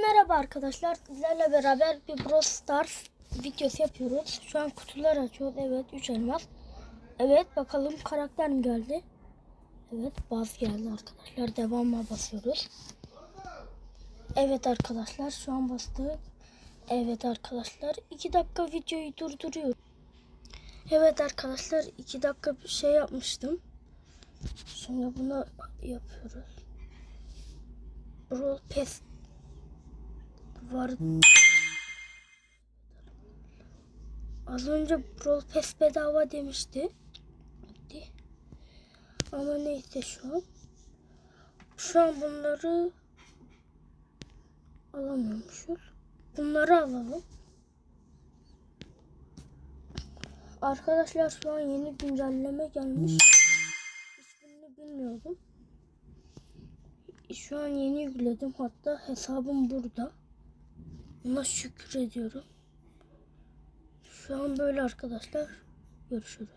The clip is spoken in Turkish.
merhaba arkadaşlar. Sizlerle beraber bir Brawl Stars videosu yapıyoruz. Şu an kutular açıyoruz. Evet 3 elmas. Evet bakalım karakter mi geldi? Evet baz geldi arkadaşlar. Devamla basıyoruz. Evet arkadaşlar şu an bastık. Evet arkadaşlar 2 dakika videoyu durduruyorum. Evet arkadaşlar 2 dakika bir şey yapmıştım. Şimdi bunu yapıyoruz. Brawl Pass var. Az önce Brawl Pass bedava demişti. Ama neyse şu an. Şu an bunları alamıyormuşuz. Bunları alalım. Arkadaşlar şu an yeni güncelleme gelmiş. Hiçbirini bilmiyordum. Şu an yeni yükledim. Hatta hesabım burada. Buna şükür ediyorum. Şu an böyle arkadaşlar. Görüşürüz.